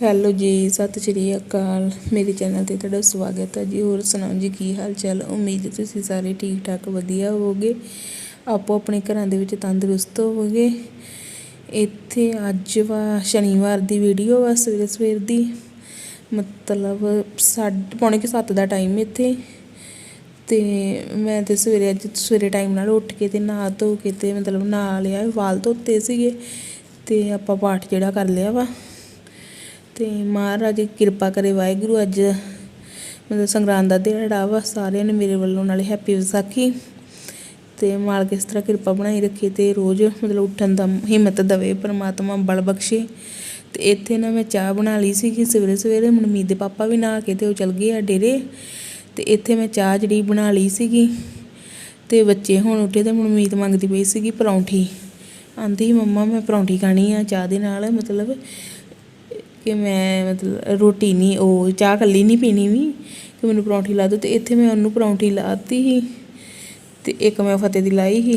Hello ਜੀ, ਸਤਿ ਸ਼੍ਰੀ ਅਕਾਲ। ਮੇਰੇ ਚੈਨਲ ਤੇ ਤੁਹਾਡਾ ਸਵਾਗਤ ਹੈ ਜੀ। ਹੋਰ ਸੁਣਾਓ ਜੀ, ਕੀ ਹਾਲ ਚਾਲ? ਉਮੀਦ ਤੁਸੀਂ ਸਾਰੇ ਠੀਕ ਠਾਕ ਵਧੀਆ ਹੋਵੋਗੇ। ਆਪੋ ਆਪਣੇ ਘਰਾਂ ਦੇ ਵਿੱਚ ਤੰਦਰੁਸਤ ਹੋਵੋਗੇ। ਇੱਥੇ ਅੱਜ ਵਾ ਸ਼ਨੀਵਾਰ ਦੀ ਵੀਡੀਓ ਵਾ ਸਵੇਰੇ ਸਵੇਰ ਦੀ। ਮਤਲਬ ਸਾਢੇ, ਪੌਣੇ ਕਿ 7 ਦਾ ਟਾਈਮ ਇੱਥੇ। ਤੇ ਮੈਂ ਤੇ ਸਵੇਰੇ ਅੱਜ, ਸਵੇਰੇ ਟਾਈਮ ਨਾਲ ਉੱਠ ਕੇ ਤੇ ਨਹਾ ਧੋ ਕੇ ਤੇ ਮਤਲਬ ਨਹਾ ਲਿਆ, ਵਾਲ ਧੋਤੇ ਸੀਗੇ। ਤੇ ਆਪਾਂ ਪਾਠ ਜਿਹੜਾ ਕਰ ਲਿਆ ਵਾ। ਅਤੇ ਮਹਾਰਾਜ ਕਿਰਪਾ ਕਰੇ, ਵਾਹਿਗੁਰੂ ਅੱਜ ਮਤਲਬ ਸੰਗਰਾਂਦ ਦਾ ਦਿਹਾੜਾ ਵਾ, ਸਾਰਿਆਂ ਨੇ ਮੇਰੇ ਵੱਲੋਂ ਨਾਲੇ ਹੈਪੀ ਵਿਸਾਖੀ ਤੇ ਮਾਲਕ ਇਸ ਤਰ੍ਹਾਂ ਕਿਰਪਾ ਬਣਾਈ ਰੱਖੇ ਤੇ ਰੋਜ਼ ਮਤਲਬ ਉੱਠਣ ਦਾ ਹਿੰਮਤ ਦਵੇ, ਪਰਮਾਤਮਾ ਬਲ ਬਖਸ਼ੇ। ਤੇ ਇੱਥੇ ਨਾ ਮੈਂ ਚਾਹ ਬਣਾ ਲਈ ਸੀ ਸਵੇਰੇ ਸਵੇਰੇ ਮਨਮੀਤ ਦੇ ਪਾਪਾ ਵੀ ਨਹਾ ਕੇ ਤੇ ਉਹ ਚਲ ਗਏ ਆ ਡੇਰੇ। ਤੇ ਇੱਥੇ ਮੈਂ ਚਾਹ ਜਿਹੜੀ ਬਣਾ ਲਈ ਸੀਗੀ ਤੇ ਬੱਚੇ ਹੁਣ ਉੱਠੇ ਤੇ ਮਨਮੀਤ ਮੰਗਦੀ ਪਈ ਸੀਗੀ ਪਰੌਂਠੀ। ਆਂਦੀ, ਮੰਮਾ ਮੈਂ ਪਰੌਂਠੀ ਖਾਣੀ ਆ ਚਾਹ ਦੇ ਨਾਲ, ਮਤਲਬ ਕਿ ਮੈਂ ਮਤਲਬ ਰੋਟੀ ਨਹੀਂ, ਉਹ ਚਾਹ ਇਕੱਲੀ ਨਹੀਂ ਪੀਣੀ ਵੀ, ਕਿ ਮੈਨੂੰ ਪਰੌਂਠੀ ਲਾ ਦਿਓ। ਅਤੇ ਇੱਥੇ ਮੈਂ ਉਹਨੂੰ ਪਰੌਂਠੀ ਲਾਤੀ ਸੀ ਅਤੇ ਇੱਕ ਮੈਂ ਫਤਿਹ ਦੀ ਲਾਈ ਸੀ।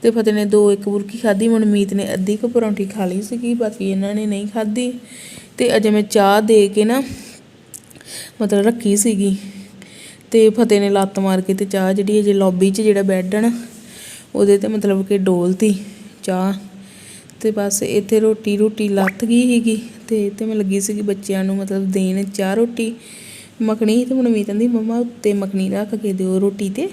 ਅਤੇ ਫਤਿਹ ਨੇ ਦੋ ਇੱਕ ਬੁਰਕੀ ਖਾਧੀ ਮਨਮੀਤ ਨੇ ਅੱਧੀ ਕੁ ਪਰੌਂਠੀ ਖਾ ਲਈ ਸੀਗੀ, ਬਾਕੀ ਇਹਨਾਂ ਨੇ ਨਹੀਂ ਖਾਧੀ। ਅਤੇ ਅਜੇ ਮੈਂ ਚਾਹ ਦੇ ਕੇ ਨਾ ਮਤਲਬ ਰੱਖੀ ਸੀਗੀ। ਤੇ ਫਤਿਹ ਨੇ ਲੱਤ ਮਾਰ ਕੇ ਤੇ ਚਾਹ ਜਿਹੜੀ ਅਜੇ ਲੌਬੀ 'ਚ ਜਿਹੜਾ ਬੈੱਡ ਆ ਨਾ, ਉਹਦੇ ਤੇ ਮਤਲਬ ਕਿ ਡੋਲਤੀ ਚਾਹ। ਤੇ ਬਸ ਇੱਥੇ ਰੋਟੀ ਰੋਟੀ ਲੱਥ ਗਈ ਸੀਗੀ ਤੇ ਇੱਥੇ ਮੈਂ ਲੱਗੀ ਸੀਗੀ ਬੱਚਿਆਂ ਨੂੰ ਮਤਲਬ ਦੇਣ ਚਾਹ ਰੋਟੀ, ਮੱਖਣੀ ਤੇ ਮਨਮੀਤ ਕਹਿੰਦੀ ਮੰਮਾ ਉੱਤੇ ਮੱਖਣੀ ਰੱਖ ਕੇ ਦਿਓ ਰੋਟੀ ਤੇ,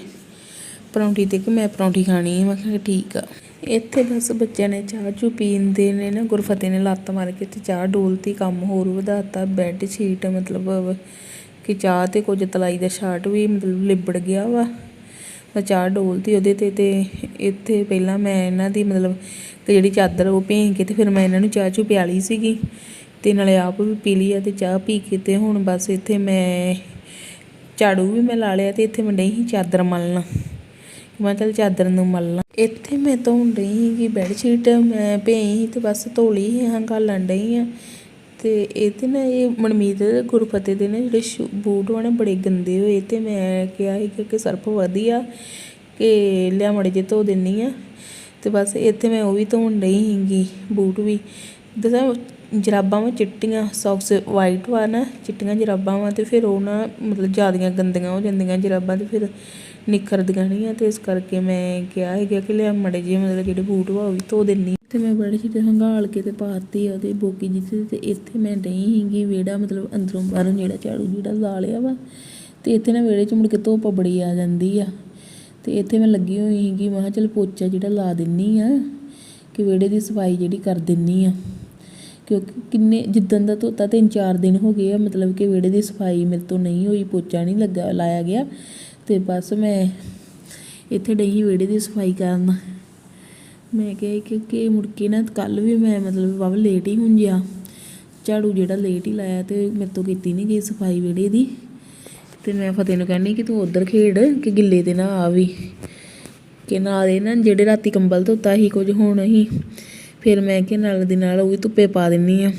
ਪਰੌਂਠੀ ਤੇ ਕਿ ਮੈਂ ਪਰੌਂਠੀ ਖਾਣੀ ਹੈ ਮੈਂ ਕਿਹਾ ਠੀਕ ਆ। ਇੱਥੇ ਬਸ ਬੱਚਿਆਂ ਨੇ ਚਾਹ ਚੂ ਪੀਂਦੇ ਨੇ ਨਾ, ਗੁਰਫਤਿਹ ਨੇ ਲੱਤ ਮਾਰ ਕੇ ਤੇ ਚਾਹ ਡੋਲਤੀ, ਕੰਮ ਹੋਰ ਵਧਾਤਾ ਬੈੱਡ ਸ਼ੀਟ ਮਤਲਬ ਕਿ ਚਾਹ ਤੇ ਕੁਝ ਤਲਾਈ ਦਾ ਸ਼ਾਟ ਵੀ ਮਤਲਬ ਲਿਬੜ ਗਿਆ ਵਾ। ਚਾਹ ਡੋਲਤੀ ਉਹਦੇ ਤੇ ਤੇ ਇੱਥੇ ਪਹਿਲਾਂ ਮੈਂ ਇਹਨਾਂ ਦੀ ਮਤਲਬ ਜਿਹੜੀ ਚਾਦਰ ਉਹ ਭੇਂ ਕੇ ਤੇ ਫਿਰ ਮੈਂ ਇਹਨਾਂ ਨੂੰ ਚਾਹ ਚੂ ਪਿਆਲੀ ਸੀਗੀ ਤੇ ਨਾਲੇ ਆਪ ਵੀ ਪੀ ਲਈ ਆ ਤੇ ਚਾਹ ਪੀ ਕੇ ਤੇ ਹੁਣ ਬਸ ਇੱਥੇ ਮੈਂ ਝਾੜੂ ਵੀ ਮੈਂ ਲਾ ਲਿਆ ਤੇ ਇੱਥੇ ਮੈਂ ਡਈ ਸੀ ਚਾਦਰ ਮਲਣਾ। ਮੈਂ ਚੱਲ ਚਾਦਰ ਨੂੰ ਮਲਣਾ। ਇੱਥੇ ਮੈਂ ਧੋਣ ਡਈ ਸੀਗੀ ਬੈੱਡ ਸ਼ੀਟ, ਮੈਂ ਭੇਈ ਸੀ ਤੇ ਬਸ ਧੋ ਲਈ ਸੀ, ਹਾਂ ਘਾਲਣ ਡਈ ਆ। ਤੇ ਇਹ ਤੇ ਨਾ ਇਹ ਮਨਮੀਤ ਗੁਰਫਤਿਹ ਦੇ ਨੇ ਜਿਹੜੇ ਸ਼ੂ, ਬੂਟ ਵਾਣੇ ਬੜੇ ਗੰਦੇ ਹੋਏ ਤੇ ਮੈਂ ਕਿਹਾ ਸੀ ਕਿ ਸਰਫ ਵਧੀਆ ਕਿ ਲਿਆ ਮੜੇ ਜੇ ਧੋ ਦਿੰਨੀ ਆ। ਤੇ ਬਸ ਇੱਥੇ ਮੈਂ ਉਹ ਵੀ ਧੋਣ ਲਈ ਸੀਗੀ, ਬੂਟ ਵੀ। ਦੱਸਾਂ ਜਰਾਬਾਂ ਵਾ ਚਿੱਟੀਆਂ ਸੌਕਸ ਵਾਈਟ ਵਾ ਨਾ, ਚਿੱਟੀਆਂ ਜਰਾਬਾਂ ਵਾ ਤੇ ਫਿਰ ਉਹ ਨਾ ਮਤਲਬ ਜ਼ਿਆਦੀਆਂ ਗੰਦੀਆਂ ਹੋ ਜਾਂਦੀਆਂ ਜਰਾਬਾਂ ਤੇ ਫਿਰ ਨਿਖਰਦੀਆਂ ਨਹੀਂ ਆ ਤੇ ਇਸ ਕਰਕੇ ਮੈਂ ਕਿਹਾ ਹੈਗਾ ਕਿ ਲਿਆ ਮੜੇ ਜੇ ਮਤਲਬ ਜਿਹੜੇ ਬੂਟ ਵਾ ਉਹ ਵੀ ਧੋ ਦਿੰਨੀ ਤੇ ਮੈਂ ਬੜੀ ਚੀਜ਼ ਹੰਗਾਲ ਕੇ ਤੇ ਪਾਤੀ ਉਹਦੇ ਬੋਕੀ ਜਿੱਥੇ ਤੇ ਇੱਥੇ ਮੈਂ ਡਈ ਸੀਗੀ ਵਿਹੜਾ, ਮਤਲਬ ਅੰਦਰੋਂ ਬਾਹਰੋਂ ਜਿਹੜਾ ਝਾੜੂ ਜਿਹੜਾ ਲਾ ਲਿਆ ਵਾ। ਤੇ ਇੱਥੇ ਨਾ ਵਿਹੜੇ 'ਚ ਮੁੜ ਕੇ ਧੁੱਪ ਬੜੀ ਆ ਜਾਂਦੀ ਆ। ਤੇ ਇੱਥੇ ਮੈਂ ਲੱਗੀ ਹੋਈ ਸੀਗੀ, ਮੈਂ ਕਿਹਾ ਚੱਲ ਪੋਚਾ ਜਿਹੜਾ ਲਾ ਦਿੰਨੀ ਆ ਕਿ ਵਿਹੜੇ ਦੀ ਸਫ਼ਾਈ ਜਿਹੜੀ ਕਰ ਦਿੰਨੀ ਆ। ਕਿਉਂਕਿ ਕਿੰਨੇ ਜਿੱਦਣ ਦਾ ਧੋਤਾ ਤਿੰਨ ਚਾਰ ਦਿਨ ਹੋ ਗਏ ਆ, ਮਤਲਬ ਕਿ ਵਿਹੜੇ ਦੀ ਸਫ਼ਾਈ ਮੇਰੇ ਤੋਂ ਨਹੀਂ ਹੋਈ, ਪੋਚਾ ਨਹੀਂ ਲੱਗਾ, ਲਾਇਆ ਗਿਆ। ਤੇ ਬਸ ਮੈਂ ਇੱਥੇ ਡਈ ਵਿਹੜੇ ਦੀ ਸਫ਼ਾਈ ਕਰਨ। ਮੈਂ ਕਿਹਾ ਕਿਉਂਕਿ ਮੁੜ ਕੇ ਨਾ ਕੱਲ ਵੀ ਮੈਂ ਮਤਲਬ ਵਾਵਾ ਲੇਟ ਹੀ ਹੁੰਜਿਆ ਝਾੜੂ ਜਿਹੜਾ ਲੇਟ ਹੀ ਲਾਇਆ ਤੇ ਮੇਰੇ ਤੋਂ ਕੀਤੀ ਨਹੀਂ ਗਈ ਸਫ਼ਾਈ ਵਿਹੜੇ ਦੀ। ਤੇ ਮੈਂ ਫਤਿਹ ਨੂੰ ਕਹਿੰਦੀ ਕਿ ਤੂੰ ਉਧਰ ਖੇਡ, ਕਿ ਗਿੱਲੇ ਤੇ ਨਾ ਆ ਵੀ। ਕਿ ਨਾਲ ਇਹ ਨਾ ਜਿਹੜੇ ਰਾਤੀ ਕੰਬਲ ਧੋਤਾ ਸੀ ਕੁਝ ਹੁਣ ਹੀ ਫਿਰ ਮੈਂ ਕਿ ਨਾਲ ਦੀ ਨਾਲ ਉਹ ਵੀ ਧੁੱਪੇ ਪਾ ਦਿੰਨੀ ਆ।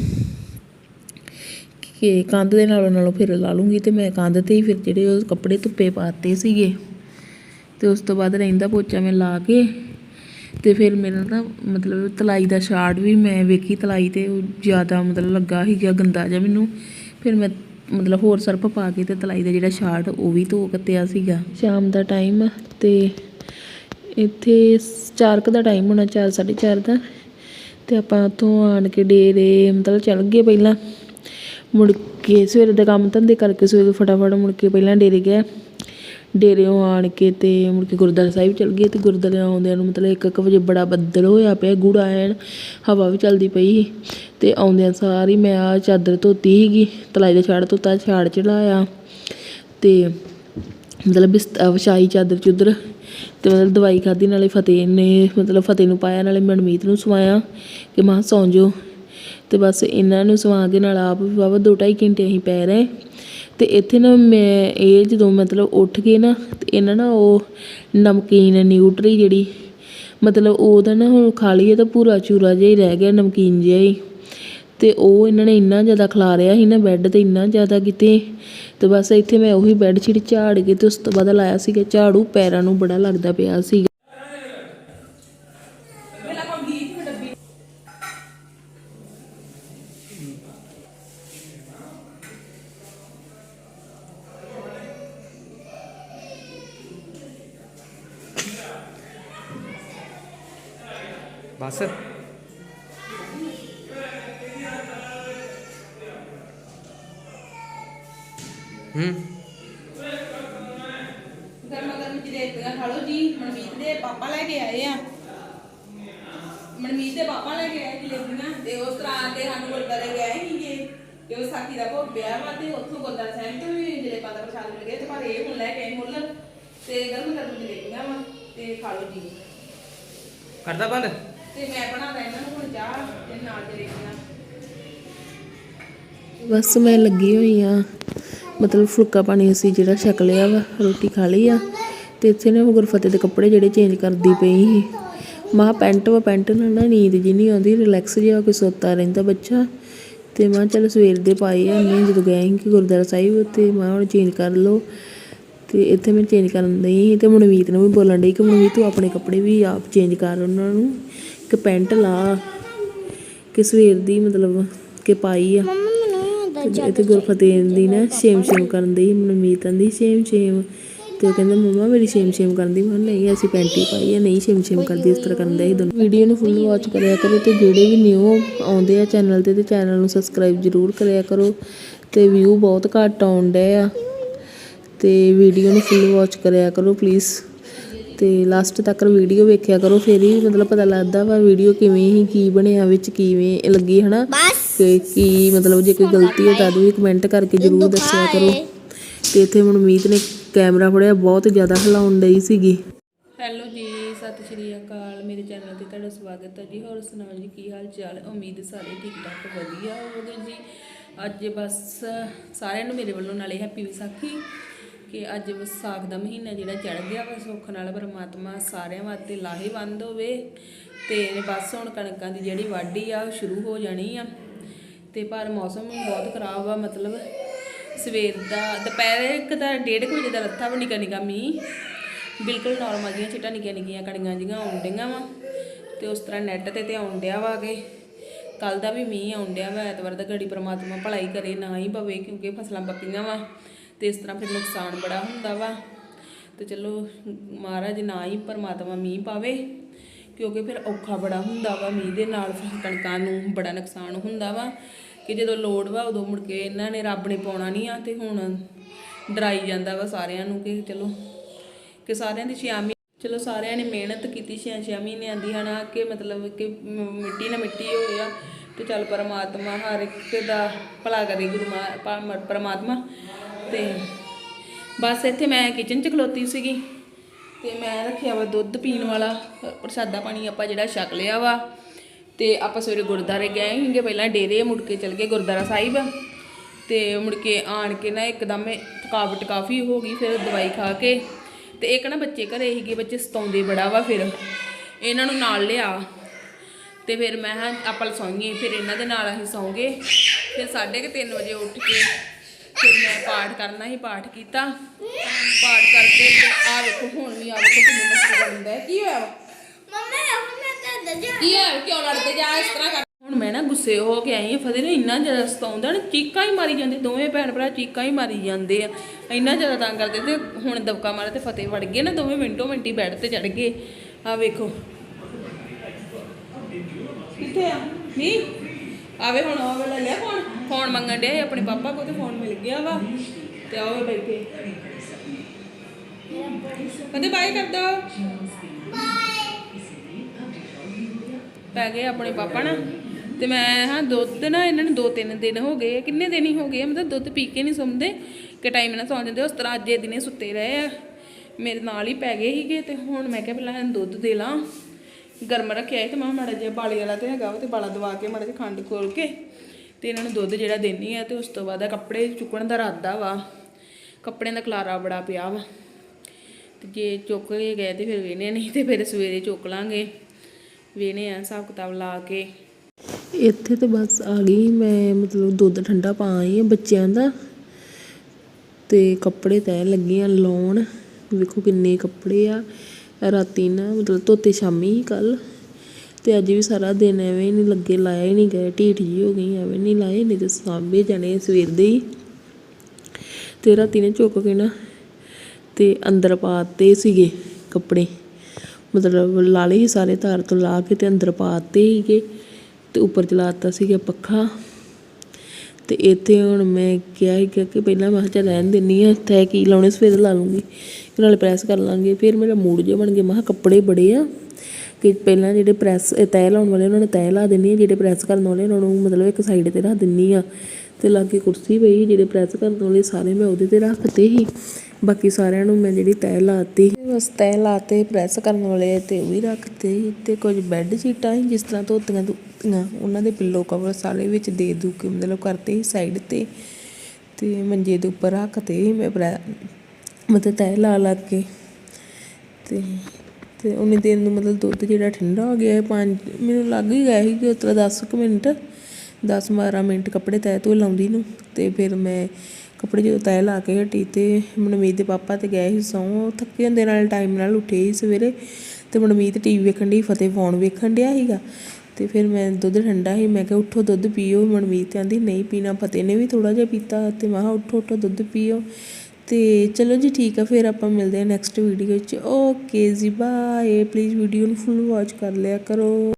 ਕਿ ਕੰਧ ਦੇ ਨਾਲੋਂ ਨਾਲੋਂ ਫਿਰ ਲਾ ਲੂੰਗੀ ਤੇ ਮੈਂ ਕੰਧ ਤੇ ਹੀ ਫਿਰ ਜਿਹੜੇ ਉਹ ਕੱਪੜੇ ਧੁੱਪੇ ਪਾਤੇ ਸੀਗੇ। ਤੇ ਉਸ ਤੋਂ ਬਾਅਦ ਰਹਿੰਦਾ ਪੋਚਾ ਮੈਂ ਲਾ ਕੇ ਅਤੇ ਫਿਰ ਮੇਰਾ ਨਾ ਮਤਲਬ ਤਲਾਈ ਦਾ ਸ਼ਾਰਟ ਵੀ ਮੈਂ ਵੇਖੀ ਤਲਾਈ ਤੇ ਉਹ ਜ਼ਿਆਦਾ ਮਤਲਬ ਲੱਗਾ ਸੀਗਾ ਗੰਦਾ ਜਿਹਾ ਮੈਨੂੰ। ਫਿਰ ਮੈਂ ਮਤਲਬ ਹੋਰ ਸਰਫ ਪਾ ਕੇ ਅਤੇ ਤਲਾਈ ਦਾ ਜਿਹੜਾ ਸ਼ਾਰਟ ਉਹ ਵੀ ਧੋ ਕੱਤਿਆ ਸੀਗਾ। ਸ਼ਾਮ ਦਾ ਟਾਈਮ ਅਤੇ ਇੱਥੇ ਚਾਰ ਕੁ ਦਾ ਟਾਈਮ ਹੋਣਾ 4 4:30 ਦਾ। ਅਤੇ ਆਪਾਂ ਉੱਥੋਂ ਆਣ ਕੇ ਡੇਰੇ ਮਤਲਬ ਚੱਲ ਗਏ ਪਹਿਲਾਂ। ਮੁੜ ਕੇ ਸਵੇਰ ਦੇ ਕੰਮ ਧੰਦੇ ਕਰਕੇ ਸਵੇਰੇ ਫਟਾਫਟ ਮੁੜ ਕੇ ਪਹਿਲਾਂ ਡੇਰੇ ਗਿਆ। ਡੇਰਿਓਂ ਆਣ ਕੇ ਅਤੇ ਮੁੜ ਕੇ ਗੁਰਦੁਆਰਾ ਸਾਹਿਬ ਚਲ ਗਏ ਅਤੇ ਗੁਰਦੁਆਰੇ ਆਉਂਦਿਆਂ ਨੂੰ ਮਤਲਬ 1:00 ਵਜੇ ਬੜਾ ਬੱਦਲ ਹੋਇਆ ਪਿਆ ਗੂੜਾ ਐਨ ਹਵਾ ਵੀ ਚੱਲਦੀ ਪਈ ਸੀ ਅਤੇ ਆਉਂਦਿਆਂ ਸਾਰੀ ਮੈਂ ਆ ਚਾਦਰ ਧੋਤੀ ਸੀਗੀ, ਤਲਾਈ ਦਾ ਛਾੜ ਧੋਤਾ, ਛਾੜ ਚੜਾਇਆ ਅਤੇ ਮਤਲਬ ਬਿਸਤ ਵਿਛਾਈ ਚਾਦਰ ਚੁੱਦਰ ਅਤੇ ਮਤਲਬ ਦਵਾਈ ਖਾਧੀ ਨਾਲੇ ਫਤਿਹ ਨੇ, ਮਤਲਬ ਫਤਿਹ ਨੂੰ ਪਾਇਆ ਨਾਲੇ ਮਨਮੀਤ ਨੂੰ ਸਵਾਇਆ ਕਿ ਮਾਂ ਸੌਂ ਜਾਓ ਅਤੇ ਬਸ ਇਹਨਾਂ ਨੂੰ ਸਵਾ ਕੇ ਨਾਲ ਆਪ ਵੀ ਵਾਵਾ ਦੋ ਢਾਈ ਘੰਟੇ ਅਸੀਂ ਪੈ ਰਹੇ ਅਤੇ ਇੱਥੇ ਨਾ ਮੈਂ ਇਹ ਜਦੋਂ ਮਤਲਬ ਉੱਠ ਕੇ ਨਾ ਅਤੇ ਇਹਨਾਂ ਨਾ ਉਹ ਨਮਕੀਨ ਨਿਊਟਰੀ ਜਿਹੜੀ, ਮਤਲਬ ਉਹਦਾ ਨਾ ਹੁਣ ਖਾ ਲਈਏ ਤਾਂ ਭੂਰਾ ਚੂਰਾ ਜਿਹਾ ਹੀ ਰਹਿ ਗਿਆ ਨਮਕੀਨ ਜਿਹਾ ਹੀ। ਅਤੇ ਉਹ ਇਹਨਾਂ ਨੇ ਇੰਨਾ ਜ਼ਿਆਦਾ ਖਿਲਾਰਿਆ ਸੀ ਨਾ ਬੈੱਡ ਤੇ, ਇੰਨਾ ਜ਼ਿਆਦਾ ਕਿਤੇ ਅਤੇ ਬਸ ਇੱਥੇ ਮੈਂ ਉਹੀ ਬੈੱਡ ਸ਼ੀਟ ਝਾੜ ਕੇ ਅਤੇ ਉਸ ਤੋਂ ਬਾਅਦ ਲਾਇਆ ਸੀਗਾ ਝਾੜੂ, ਪੈਰਾਂ ਨੂੰ ਬੜਾ ਲੱਗਦਾ ਪਿਆ ਸੀ ਬਸ। ਹੂੰ। ਗਰਮਾ ਗਰਮ ਜਲੇਬੀਆਂ ਖਾ ਲਓ ਜੀ ਮਨਮੀਤ ਦੇ ਪਾਪਾ ਲੈ ਕੇ ਆਏ ਆ। ਮਨਮੀਤ ਦੇ ਪਾਪਾ ਲੈ ਕੇ ਆਏ ਜਲੇਬੀਆਂ ਤੇ ਉਸ ਤਰ੍ਹਾਂ ਦੇ ਸਾਨੂੰ ਗੁਰਦਾਰੇ ਗਏ ਸੀਗੇ। ਉਹ ਸਾਖੀ ਦਾ ਭੋਗ ਪਿਆ ਵਾ ਤੇ ਉੱਥੋਂ ਗੁਰਦਾਰਾ ਸਾਹਿਬ ਤੋਂ ਵੀ ਜਲੇਬਾਂ ਦਾ ਪ੍ਰਸ਼ਾਦ ਮਿਲ ਗਿਆ ਤੇ ਪਰ ਇਹ ਹੁਣ ਲੈ ਕੇ ਆਏ ਮੁੱਲ। ਤੇ ਗਰਮ ਗਰਮ ਜਲੇਬੀਆਂ ਵਾ ਤੇ ਖਾ ਲਓ ਜੀ। ਕਰਦਾ ਬੰਦ? ਤੇ ਮੈਂ ਬਣਾਦਾ ਇਹਨਾਂ ਨੂੰ, ਹੁਣ ਚਾਹ ਤੇ ਨਾਲ ਜਲੇਬੀਆਂ ਬਸ ਮੈਂ ਲੱਗੀ ਹੋਈ ਆ। ਮਤਲਬ ਫੁਲਕਾ ਪਾਣੀ ਅਸੀਂ ਜਿਹੜਾ ਛਕ ਲਿਆ ਵਾ, ਰੋਟੀ ਖਾ ਲਈ ਆ। ਤੇ ਇੱਥੇ ਨਾ ਗੁਰਫਤਿਹ ਦੇ ਕੱਪੜੇ ਜਿਹੜੇ ਚੇਂਜ ਕਰਦੀ ਪਈ ਸੀ। ਮਾਂ ਪੈਂਟ ਵਾ, ਪੈਂਟ ਨਾਲ ਨਾ ਨੀਂਦ ਜੀ ਨਹੀਂ ਆਉਂਦੀ ਰਿਲੈਕਸ ਜਿਹਾ ਕੋਈ ਸੁੱਤਾ ਰਹਿੰਦਾ ਬੱਚਾ। ਤੇ ਮਾਂ ਚਲ ਸਵੇਰ ਦੇ ਪਾਏ ਆ ਉਹਨੇ ਜਦੋਂ ਗਏ ਸੀ ਕਿ ਗੁਰਦੁਆਰਾ ਸਾਹਿਬ, ਤੇ ਮਾਂ ਹੁਣ ਚੇਂਜ ਕਰ ਲਓ। ਤੇ ਇੱਥੇ ਮੈਂ ਚੇਂਜ ਕਰਨ ਦਈ ਸੀ, ਤੇ ਮਨਮੀਤ ਨੂੰ ਵੀ ਬੋਲਣ ਡਈ ਕਿ ਮਨਮੀਤ ਤੂੰ ਆਪਣੇ ਕੱਪੜੇ ਵੀ ਆਪ ਚੇਂਜ ਕਰ ਉਹਨਾਂ ਨੂੰ। ਕਿ ਪੈਂਟ ਲਾ ਕਿ ਸਵੇਰ ਦੀ ਮਤਲਬ ਕਿ ਪਾਈ ਆ। ਇਹ ਤੇ ਗੁਰਫਤਿਹ ਦੀ ਨਾ ਸ਼ੇਮ ਸ਼ੇਮ ਕਰਨ ਦੀ ਮਨਮੀਤ ਆਂਦੀ ਸ਼ੇਮ ਸ਼ੇਮ ਤੇ ਉਹ ਕਹਿੰਦਾ ਮਮਾ ਮੇਰੀ ਸ਼ੇਮ ਸ਼ੇਮ ਕਰਦੀ ਮੈਂ ਕਿਹਾ ਨਹੀਂ ਅਸੀਂ ਪੈਂਟੀ ਪਾਈ ਆ ਨਹੀਂ ਸ਼ੇਮ ਸ਼ੇਮ ਕਰਦੀ ਇਸ ਤਰ੍ਹਾਂ ਕਰਨ ਦਾ ਇਹ ਦੋਨੋਂ। ਵੀਡੀਓ ਨੂੰ ਫੁੱਲ ਵਾਚ ਕਰਿਆ ਕਰੋ ਤੇ ਜਿਹੜੇ ਵੀ ਨਿਊ ਆਉਂਦੇ ਆ ਚੈਨਲ ਤੇ ਤੇ ਚੈਨਲ ਨੂੰ ਸਬਸਕ੍ਰਾਈਬ ਜਰੂਰ ਕਰਿਆ ਕਰੋ। ਤੇ ਵਿਊ ਬਹੁਤ ਘੱਟ ਆਉਂਦੇ ਆ। ਤੇ ਵੀਡੀਓ ਨੂੰ ਫੁੱਲ ਵਾਚ ਕਰਿਆ ਕਰੋ ਪਲੀਜ਼ ਤੇ ਲਾਸਟ ਤੱਕ ਵੀਡੀਓ ਵੇਖਿਆ ਕਰੋ ਫਿਰ ਹੀ ਮਤਲਬ ਪਤਾ ਲੱਗਦਾ ਵਾ ਵੀਡੀਓ ਕਿਵੇਂ ਹੀ ਕੀ ਬਣਿਆ ਵਿੱਚ ਕਿਵੇਂ ਲੱਗੀ ਹਨਾ? ਕਿ ਕੀ ਮਤਲਬ ਜੇ ਕੋਈ ਗਲਤੀ ਹੈ ਤਾਂ ਵੀ ਕਮੈਂਟ ਕਰਕੇ ਜਰੂਰ ਦੱਸਿਆ ਕਰੋ। ਤੇ ਇੱਥੇ ਮਨਮੀਤ ਨੇ ਕੈਮਰਾ ਫੜਿਆ ਬਹੁਤ ਜ਼ਿਆਦਾ ਹਿਲਾਉਣ ਡਈ ਸੀਗੀ। ਹੈਲੋ ਜੀ ਸਤਿ ਸ਼੍ਰੀ ਅਕਾਲ। ਮੇਰੇ ਚੈਨਲ ਤੇ ਤੁਹਾਡਾ ਸਵਾਗਤ ਹੈ ਜੀ। ਹੋਰ ਸੁਣਾਓ ਜੀ ਕੀ ਹਾਲ ਚਾਲ? ਉਮੀਦ ਸਾਰੇ ਠੀਕ ਠਾਕ ਵਧੀਆ ਹੋਵੋਗੇ ਜੀ। ਅੱਜ ਬਸ ਸਾਰਿਆਂ ਨੂੰ ਮੇਰੇ ਵੱਲੋਂ ਨਾਲੇ ਹੈਪੀ ਵਿਸਾਖੀ ਕਿ ਅੱਜ ਵਿਸਾਖ ਦਾ ਮਹੀਨਾ ਜਿਹੜਾ ਚੜ ਗਿਆ ਵਾ, ਸੁੱਖ ਨਾਲ ਪਰਮਾਤਮਾ ਸਾਰਿਆਂ ਵਾਸਤੇ ਲਾਹੇਵੰਦ ਹੋਵੇ। ਤੇ ਬਸ ਹੁਣ ਕਣਕਾਂ ਦੀ ਜਿਹੜੀ ਵਾਢੀ ਆ, ਉਹ ਸ਼ੁਰੂ ਹੋ ਜਾਣੀ ਆ। ਤੇ ਪਰ ਮੌਸਮ ਬਹੁਤ ਖਰਾਬ ਆ, ਮਤਲਬ ਸਵੇਰ ਦਾ, ਦੁਪਹਿਰੇ ਇੱਕ ਤਾਂ 1:30 ਵਜੇ ਦਾ ਰੱਥਾ ਵੀ ਨਿਕਾ ਨਿਕਾ ਮੀਂਹ। ਬਿਲਕੁਲ ਨਾਰਮਲ ਜਿਹੀਆਂ ਛਿੱਟਾਂ ਨਿੱਕੀਆਂ ਨਿੱਕੀਆਂ ਕਣੀਆਂ ਜਿਹੀਆਂ ਆਉਣ ਡਈਆਂ ਵਾ। ਤੇ ਉਸ ਤਰ੍ਹਾਂ ਨੈੱਟ ਤੇ ਤੇ ਆਉਣ ਡਿਆ ਵਾ ਕਿ ਕੱਲ ਦਾ ਵੀ ਮੀਂਹ ਆਉਣ ਡਿਆ ਵਾ, ਐਤਵਾਰ ਦਾ ਘੜੀ ਪ੍ਰਮਾਤਮਾ ਭਲਾਈ ਕਰੇ, ਨਾ ਹੀ ਪਵੇ ਕਿਉਂਕਿ ਫਸਲਾਂ ਪੱਕੀਆਂ ਵਾ। ਤੇ ਇਸ ਤਰ੍ਹਾਂ ਫਿਰ ਨੁਕਸਾਨ ਬੜਾ ਹੁੰਦਾ ਵਾ। ਤੇ ਚਲੋ, ਮਹਾਰਾਜ ਨਾ ਹੀ ਪਰਮਾਤਮਾ ਮੀਂਹ ਪਾਵੇ, ਕਿਉਂਕਿ ਫਿਰ ਔਖਾ ਬੜਾ ਹੁੰਦਾ ਵਾ ਮੀਂਹ ਦੇ ਨਾਲ। ਕਣਕਾਂ ਨੂੰ ਬੜਾ ਨੁਕਸਾਨ ਹੁੰਦਾ ਵਾ ਕਿ ਜਦੋਂ ਲੋੜ ਵਾ ਉਦੋਂ ਮੁੜ ਕੇ ਇਹਨਾਂ ਨੇ ਰੱਬ ਨੇ ਪਾਉਣਾ ਨਹੀਂ ਆ ਤੇ ਹੁਣ ਡਰਾਈ ਜਾਂਦਾ ਵਾ ਸਾਰਿਆਂ ਨੂੰ ਕਿ ਚਲੋ, ਕਿ ਸਾਰਿਆਂ ਦੀ ਛਿਆ ਮਹੀਨੇ, ਚਲੋ ਸਾਰਿਆਂ ਨੇ ਮਿਹਨਤ ਕੀਤੀ ਛਿਆ ਛਿਆ ਮਹੀਨਿਆਂ ਦੀ ਹਨਾ, ਕਿ ਮਤਲਬ ਕਿ ਮਿੱਟੀ ਨਾਲ ਮਿੱਟੀ ਹੋਏ ਆ, ਤੇ ਚੱਲ ਪਰਮਾਤਮਾ ਹਰ ਇੱਕ ਦਾ ਭਲਾ ਕਰੇ ਗੁਰੂ ਮਾ, ਪਰਮਾਤਮਾ। ਤੇ ਬਸ ਇੱਥੇ ਮੈਂ ਕਿਚਨ 'ਚ ਖਲੋਤੀ ਸੀਗੀ ਤੇ ਮੈਂ ਰੱਖਿਆ ਵਾ ਦੁੱਧ ਪੀਣ ਵਾਲਾ, ਪ੍ਰਸ਼ਾਦਾ ਪਾਣੀ ਆਪਾਂ ਜਿਹੜਾ ਛਕ ਲਿਆ ਵਾ। ਤੇ ਆਪਾਂ ਸਵੇਰੇ ਗੁਰਦਾਰੇ ਗਏ ਸੀਗੇ, ਪਹਿਲਾਂ ਡੇਰੇ ਮੁੜ ਕੇ ਚਲ ਗਏ ਗੁਰਦਾਰਾ ਸਾਹਿਬ। ਤੇ ਮੁੜ ਕੇ ਆਣ ਕੇ ਨਾ ਇੱਕਦਮ ਥਕਾਵਟ ਕਾਫੀ ਹੋ ਗਈ, ਫਿਰ ਦਵਾਈ ਖਾ ਕੇ। ਤੇ ਇੱਕ ਨਾ ਬੱਚੇ ਘਰੇ ਹੀਗੇ ਬੱਚੇ ਸਤਾਉਂਦੇ ਬੜਾ ਵਾ ਫਿਰ। ਇਹਨਾਂ ਨੂੰ ਨਾਲ ਲਿਆ। ਤੇ ਫਿਰ ਮੈਂ ਹਾਂ ਆਪਾਂ ਸੌਂਗੇ ਫਿਰ ਇਹਨਾਂ ਦੇ ਨਾਲ ਅਸੀਂ ਸੌਂਗੇ। ਫਿਰ 3:30 ਵਜੇ ਉੱਠ ਕੇ ਫਿਰ ਮੈਂ ਪਾਠ ਕਰਨਾ ਸੀ ਪਾਠ ਕੀਤਾ। ਪਾਠ ਕਰਕੇ ਤੇ ਆ ਵੇਖੋ ਹੁਣ ਵੀ ਆ ਵੇਖੋ ਕਿੰਨੀ ਮਸਤੀ ਕਰਦਾ ਹੈ ਕੀ ਹੋਇਆ ਵਾ? ਕੀ ਹੈ ਕਿਉਂ ਲੜਦੇ ਜਾ ਇਸ ਤਰ੍ਹਾਂ ਕਰ ਹੁਣ ਮੈਂ ਨਾ ਗੁੱਸੇ ਹੋ ਕੇ ਆਈ ਹਾਂ ਫਤਿਹ ਨੂੰ ਇੰਨਾ ਜ਼ਿਆਦਾ ਸਤਾਉਂਦਾ ਨਾ ਚੀਕਾਂ ਹੀ ਮਾਰੀ ਜਾਂਦੇ ਦੋਵੇਂ ਭੈਣ ਭਰਾ ਚੀਕਾਂ ਹੀ ਮਾਰੀ ਜਾਂਦੇ ਆ। ਇੰਨਾ ਜ਼ਿਆਦਾ ਤੰਗ ਕਰਦੇ ਤੇ ਹੁਣ ਦਬਕਾ ਮਾਰਿਆ ਤੇ ਫਤਿਹ ਵੜ ਗਏ ਨਾ ਦੋਵੇਂ ਮਿੰਟੋ ਮਿੰਟੀ ਬੈੱਡ ਤੇ ਚੜ ਗਏ। ਆ ਵੇਖੋ। ਕਿੱਥੇ ਆ? ਨਹੀਂ ਆਵੇ ਹੁਣ ਉਹ ਵੇਲੇ ਲੈ ਫੋਨ ਫੋਨ ਮੰਗਣ ਡਿਆ ਸੀ, ਆਪਣੇ ਪਾਪਾ ਕੋਲ ਤੇ ਫੋਨ ਮਿਲ ਗਿਆ ਵਾ। ਤੇ ਆਓ ਬੈਠੇ ਕਹਿੰਦੇ ਬਾਈ ਕਰ ਦੋ ਪੈ ਗਏ ਆਪਣੇ ਪਾਪਾ ਨਾ। ਤੇ ਮੈਂ ਹਾਂ, ਦੁੱਧ ਨਾ ਇਹਨਾਂ ਨੂੰ ਦੋ ਤਿੰਨ ਦਿਨ ਹੋ ਗਏ ਕਿੰਨੇ ਦਿਨ ਹੀ ਹੋ ਗਏ ਮਤਲਬ ਦੁੱਧ ਪੀ ਕੇ ਨਹੀਂ ਸੌਂਦੇ ਕਿ ਟਾਈਮ ਨਾਲ ਸੌਂ ਜਾਂਦੇ। ਉਸ ਤਰ੍ਹਾਂ ਅੱਜ ਇਹ ਦਿਨੇ ਸੁੱਤੇ ਰਹੇ ਆ। ਮੇਰੇ ਨਾਲ ਹੀ ਪੈ ਗਏ ਸੀਗੇ ਤੇ ਹੁਣ ਮੈਂ ਕਿਹਾ ਪਹਿਲਾਂ ਇਹਨਾਂ ਦੁੱਧ ਦੇ ਲਾਂ। ਗਰਮ ਰੱਖਿਆ ਤੇ ਮੈਂ ਮਾੜਾ ਜਿਹਾ ਬਾਲੀ ਵਾਲਾ ਤੇ ਹੈਗਾ ਵਾ ਤੇ ਬਾਲਾ ਦਵਾ ਕੇ ਮਾੜਾ ਜਿਹਾ ਖੰਡ ਖੋਲ ਕੇ ਤੇ ਇਹਨਾਂ ਨੂੰ ਦੁੱਧ ਜਿਹੜਾ ਦੇਣੀ ਆ ਤੇ ਉਸ ਤੋਂ ਬਾਅਦ ਕੱਪੜੇ ਚੁੱਕਣ ਦਾ ਇਰਾਦਾ ਵਾ। ਕੱਪੜਿਆਂ ਦਾ ਖਲਾਰਾ ਬੜਾ ਪਿਆ ਵਾ। ਤੇ ਜੇ ਚੁੱਕ ਕੇ ਗਏ ਤੇ ਫਿਰ ਵੇਨੇ ਨਹੀਂ ਤੇ ਫਿਰ ਸਵੇਰੇ ਚੁੱਕ ਲਾਂਗੇ। ਵੇਨੇ ਆ, ਹਿਸਾਬ ਕਿਤਾਬ ਲਾ ਕੇ। ਇੱਥੇ ਤੇ ਬਸ ਆ ਗਈ ਮੈਂ, ਮਤਲਬ ਦੁੱਧ ਠੰਡਾ ਪਾ ਆਈ ਆ ਬੱਚਿਆਂ ਦਾ। ਤੇ ਕੱਪੜੇ ਤੈ ਲੱਗੇ ਆ ਲਾਉਣ। ਵੇਖੋ ਕਿੰਨੇ ਕੱਪੜੇ ਆ। ਰਾਤੀ ਨਾ ਮਤਲਬ ਧੋਤੇ ਸ਼ਾਮੀ ਕੱਲ ਤੇ ਅੱਜ ਵੀ ਸਾਰਾ ਦਿਨ ਐਵੇਂ ਨਹੀਂ ਲੱਗੇ, ਲਾਇਆ ਹੀ ਨਹੀਂ ਗਏ, ਢੀਠ ਜਿਹੀ ਹੋ ਗਈ, ਐਵੇਂ ਨਹੀਂ ਲਾਏ, ਨਹੀਂ ਤੇ ਸਾਂਭੇ ਜਾਣੇ ਸਵੇਰ ਦੇ ਹੀ। ਤੇ ਰਾਤੀ ਨੇ ਚੁੱਕ ਕੇ ਨਾ ਤੇ ਅੰਦਰ ਪਾਤੇ ਸੀਗੇ ਕੱਪੜੇ, ਮਤਲਬ ਲਾ ਲਏ ਸੀ ਸਾਰੇ ਤਾਰ ਤੋਂ ਲਾ ਕੇ ਤੇ ਅੰਦਰ ਪਾਤੇ ਸੀਗੇ ਤੇ ਉੱਪਰ ਚਲਾਤਾ ਸੀਗਾ ਪੱਖਾ। ਤੇ ਇੱਥੇ ਹੁਣ ਮੈਂ ਕਿਹਾ ਸੀ ਕਿ ਪਹਿਲਾਂ ਮੈਂ ਕਿਹਾ ਚੱਲ ਰਹਿਣ ਦਿੰਨੀ ਆ ਤੈ ਕੀ ਲਾਉਣੇ, ਸਵੇਰੇ ਲਾ ਲੂੰਗੀ, ਨਾਲੇ ਪ੍ਰੈਸ ਕਰ ਲਾਂਗੇ, ਫਿਰ ਮੇਰਾ ਮੂਡ ਜਿਹਾ ਬਣ ਗਿਆ, ਮੈਂ ਕਿਹਾ ਕੱਪੜੇ ਬੜੇ ਆ। ਕਿ ਪਹਿਲਾਂ ਜਿਹੜੇ ਪ੍ਰੈਸ ਤੈਅ ਲਾਉਣ ਵਾਲੇ, ਉਹਨਾਂ ਨੂੰ ਤੈਅ ਲਾ ਦਿੰਦੀ ਹਾਂ, ਜਿਹੜੇ ਪ੍ਰੈਸ ਕਰਨ ਵਾਲੇ ਉਹਨਾਂ ਨੂੰ ਮਤਲਬ ਇੱਕ ਸਾਈਡ ਤੇ ਰੱਖ ਦਿੰਦੀ ਹਾਂ ਅਤੇ ਲਾਗੇ ਕੁਰਸੀ ਪਈ, ਜਿਹੜੇ ਪ੍ਰੈਸ ਕਰਨ ਵਾਲੇ ਸਾਰੇ ਮੈਂ ਉਹਦੇ ਤੇ ਰੱਖਤੇ ਸੀ। ਬਾਕੀ ਸਾਰਿਆਂ ਨੂੰ ਮੈਂ ਜਿਹੜੀ ਤੈਅ ਲਾਤੀ ਬਸ ਤੈਅ ਲਾਤੇ, ਪ੍ਰੈਸ ਕਰਨ ਵਾਲੇ ਤੇ ਉਹ ਵੀ ਰੱਖਤੇ ਸੀ। ਤੇ ਕੁਝ ਬੈੱਡ ਸ਼ੀਟਾਂ ਸੀ, ਜਿਸ ਤਰ੍ਹਾਂ ਧੋਤੀਆਂ ਧੋਤੀਆਂ, ਉਹਨਾਂ ਦੇ ਪਿੱਲੋ ਕਵਰ ਸਾਰੇ ਵਿੱਚ ਦੇ ਦੂ ਕੇ ਮਤਲਬ ਕਰਤੇ ਸੀ ਸਾਈਡ ਤੇ। ਤੇ ਮੰਜੇ ਦੇ ਉੱਪਰ ਰੱਖਤੇ ਸੀ, ਮੈਂ ਪ੍ਰੈ, ਮਤਲਬ ਤੈਅ ਲਾ ਲਾ ਕੇ। ਤੇ ਅਤੇ ਉਨੀ ਦੇਰ ਨੂੰ ਮਤਲਬ ਦੁੱਧ ਜਿਹੜਾ ਠੰਡਾ ਹੋ ਗਿਆ ਪੰਜ, ਮੈਨੂੰ ਲੱਗ ਹੀ ਗਿਆ ਸੀ ਕਿ ਉਸ ਤਰ੍ਹਾਂ 10 ਕੁ ਮਿੰਟ, ਦਸ ਬਾਰਾਂ ਮਿੰਟ ਕੱਪੜੇ ਤੈਅ ਤੋਂ ਲਾਉਂਦੀ ਨੂੰ ਅਤੇ ਫਿਰ ਮੈਂ ਕੱਪੜੇ ਜਦੋਂ ਤੈਅ ਲਾ ਕੇ ਹਟੀ ਤੇ ਮਨਮੀਤ ਦੇ ਪਾਪਾ ਤੇ ਗਏ ਸੀ ਸੌਂ ਥੱਕੇ ਹੁੰਦੇ ਨਾਲ ਟਾਈਮ ਨਾਲ ਉੱਠੇ ਸੀ ਸਵੇਰੇ ਅਤੇ ਮਨਮੀਤ ਟੀ ਵੀ ਵੇਖਣ ਦੀ ਫਤਿਹ ਫੋਨ ਵੇਖਣ ਡਿਆ ਸੀਗਾ ਅਤੇ ਫਿਰ ਮੈਂ ਦੁੱਧ ਠੰਡਾ ਸੀ, ਮੈਂ ਕਿਹਾ ਉੱਠੋ ਦੁੱਧ ਪੀਓ, ਮਨਮੀਤ ਕਹਿੰਦੀ ਨਹੀਂ ਪੀਣਾ, ਫਤਿਹ ਨੇ ਵੀ ਥੋੜ੍ਹਾ ਜਿਹਾ ਪੀਤਾ ਅਤੇ ਮੈਂ ਕਿਹਾ ਉੱਠੋ ਉੱਠੋ ਦੁੱਧ ਪੀਓ। ਤੇ ਚਲੋ ਜੀ ਠੀਕ ਆ, ਫਿਰ ਆਪਾਂ ਮਿਲਦੇ ਹਾਂ ਨੈਕਸਟ ਵੀਡੀਓ 'ਚ। ਓਕੇ ਜੀ ਬਾਏ ਪਲੀਜ਼ ਵੀਡੀਓ ਨੂੰ ਫੁੱਲ ਵਾਚ ਕਰ ਲਿਆ ਕਰੋ।